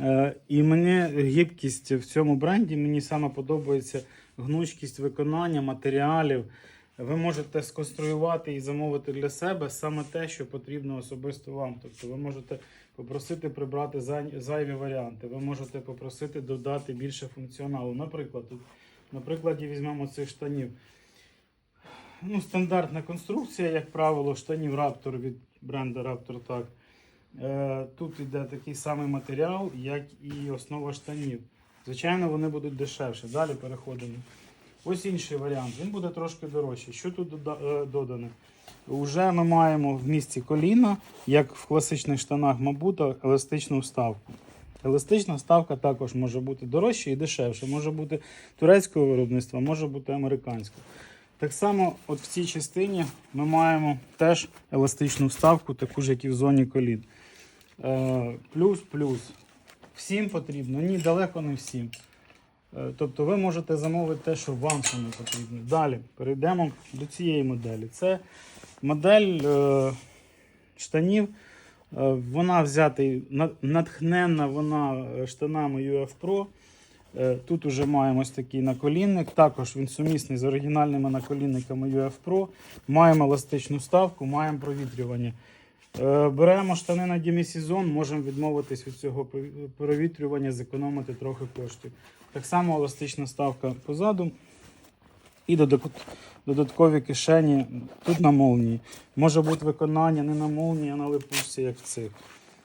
Е, І мені гибкість в цьому бренді, мені саме подобається гнучкість виконання матеріалів. Ви можете сконструювати і замовити для себе саме те, що потрібно особисто вам. Тобто ви можете попросити прибрати зайві варіанти, ви можете попросити додати більше функціоналу. Наприклад, тут, на прикладі візьмемо цих штанів. Ну, стандартна конструкція, як правило, штанів Raptor від бренду Raptor так. Е, Тут йде такий самий матеріал, як і основа штанів. Звичайно, вони будуть дешевші. Далі переходимо. Ось інший варіант. Він буде трошки дорожчий. Що тут е, додане? Уже ми маємо в місці коліна, як в класичних штанах Мабута, еластичну вставку. Еластична вставка також може бути дорожча і дешевша. Може бути турецького виробництва, може бути американського. Так само, от в цій частині ми маємо теж еластичну вставку, таку ж, як і в зоні колін. Е, плюс, плюс. Всім потрібно, ні, далеко не всім. Е, Тобто ви можете замовити те, що вам саме потрібно. Далі перейдемо до цієї моделі. Це модель е, штанів. Е, Вона взята натхненна вона е, штанами UF Pro. Е, Тут уже маємо ось такий наколінник. Також він сумісний з оригінальними наколінниками UF Pro. Маємо еластичну ставку, маємо провітрювання. Е, Беремо штани на демісезон, можемо відмовитись від цього провітрювання, зекономити трохи коштів. Так само еластична ставка позаду. І додаткові кишені тут на молнії. Може бути виконання не на молнії, а на липусі, як в цих.